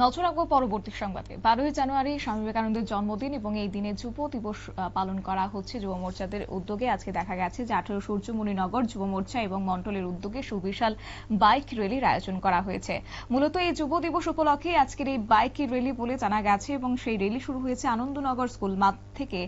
নজর রাখব পরবর্তী সংবাদে। বারোই জানুয়ারি স্বামী বিবেকানন্দের জন্মদিন এবং এই দিনে যুব দিবস পালন করা হচ্ছে যুব মোর্চাদের উদ্যোগে। আজকে দেখা গেছে যে আঠারো সূর্যমণিনগর যুব মোর্চা এবং মন্ডলের উদ্যোগে সুবিশাল বাইক র্যালির আয়োজন করা হয়েছে। মূলত এই যুব দিবস উপলক্ষে আজকের এই বাইক র্যালি বলে জানা গেছে এবং সেই র্যালি শুরু হয়েছে আনন্দনগর স্কুল মাঠ থেকে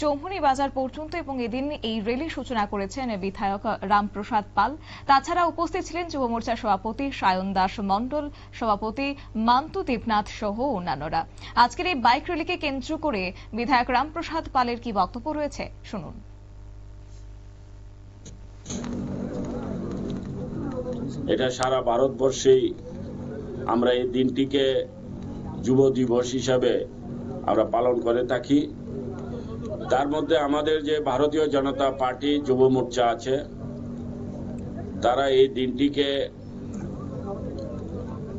চৌমুহনী বাজার পর্যন্ত এবং এদিন এই র্যালির সূচনা করেছেন বিধায়ক রামপ্রসাদ পাল। তাছাড়া উপস্থিত ছিলেন যুব মোর্চার সভাপতি সায়ন দাস মন্ডল সভাপতি মান্তু দেবনাথ সহ অন্যান্যরা। আজকের এই বাইক র্যালিকে কেন্দ্র করে বিধায়ক রামপ্রসাদ পালের কি বক্তব্য রয়েছে, শুনুন। এটা সারা ভারতবর্ষেই আমরা এই দিনটিকে যুব দিবস হিসাবে আমরা পালন করে থাকি। তার মধ্যে আমাদের যে ভারতীয় জনতা পার্টি যুব মোর্চা আছে, তারা এই দিনটিকে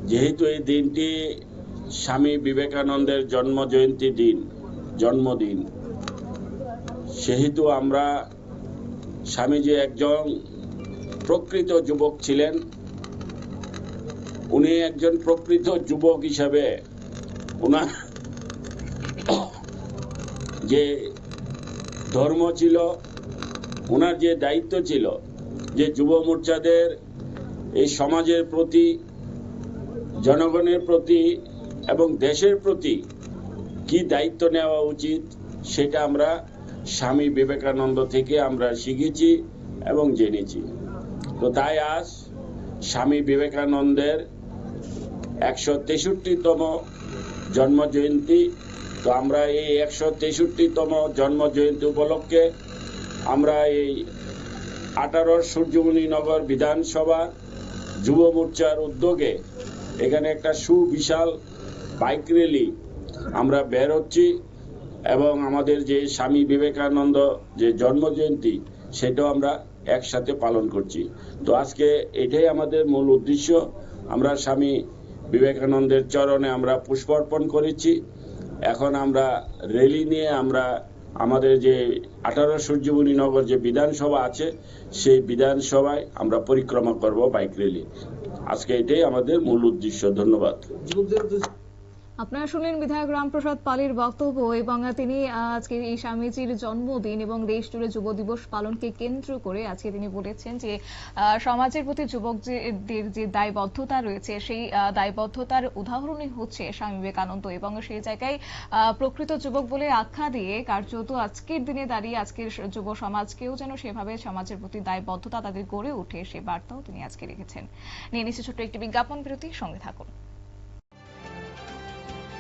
যেহেতু এই দিনটি স্বামী বিবেকানন্দের জন্ম জয়ন্তী দিন, জন্মদিন, সেহেতু আমরা স্বামীজি একজন প্রকৃত যুবক ছিলেন, উনি একজন প্রকৃত যুবক হিসাবে ওনার যে ধর্ম ছিল ওনার যে দায়িত্ব ছিল, যে যুব মোর্চাদের এই সমাজের প্রতি জনগণের প্রতি এবং দেশের প্রতি কি দায়িত্ব নেওয়া উচিত, সেটা আমরা স্বামী বিবেকানন্দ থেকে আমরা শিখেছি এবং জেনেছি। তো তাই আজ স্বামী বিবেকানন্দের একশো তেষট্টিতম জন্ম জয়ন্তী তো আমরা এই একশো তেষট্টিতম জন্ম জয়ন্তী উপলক্ষে আমরা এই আঠারো সূর্যমণি নগর বিধানসভা যুব মোর্চার উদ্যোগে এখানে একটা সুবিশাল বাইক র্যালি আমরা বের হচ্ছি এবং আমাদের যে স্বামী বিবেকানন্দ যে জন্ম জয়ন্তী সেটাও আমরা একসাথে পালন করছি। তো আজকে এটাই আমাদের মূল উদ্দেশ্য। আমরা স্বামী বিবেকানন্দের চরণে আমরা পুষ্পার্পণ করেছি। এখন আমরা রেলি নিয়ে আমরা আমাদের যে আঠারো সূর্যমণি নগর যে বিধানসভা আছে, সেই বিধানসভায় আমরা পরিক্রমা করব বাইক র্যালি আজকে এটাই আমাদের মূল উদ্দেশ্য। ধন্যবাদ। আপনারা শুনলেন বিধায়ক রামপ্রসাদ পালের বক্তব্য এবং তিনি আজকে এই স্বামীজির জন্মদিন এবং দেশ জুড়ে যুব দিবস পালনকে কেন্দ্র করে আজকে তিনি বলেছেন যে সমাজের প্রতি যুবকদের যে দায়বদ্ধতা রয়েছে, সেই দায়বদ্ধতার উদাহরণই হচ্ছে স্বামী বিবেকানন্দ এবং সেই জায়গায় প্রকৃত যুবক বলে আখ্যা দিয়ে কার্যত আজকের দিনে দাঁড়িয়ে আজকের যুব সমাজকেও যেন সেভাবে সমাজের প্রতি দায়বদ্ধতা তাদের গড়ে ওঠে, সে বার্তাও তিনি আজকে রেখেছেন। নিয়ে নিচ্ছে ছোট্ট একটি বিজ্ঞাপন বিরতি, সঙ্গে থাকুন।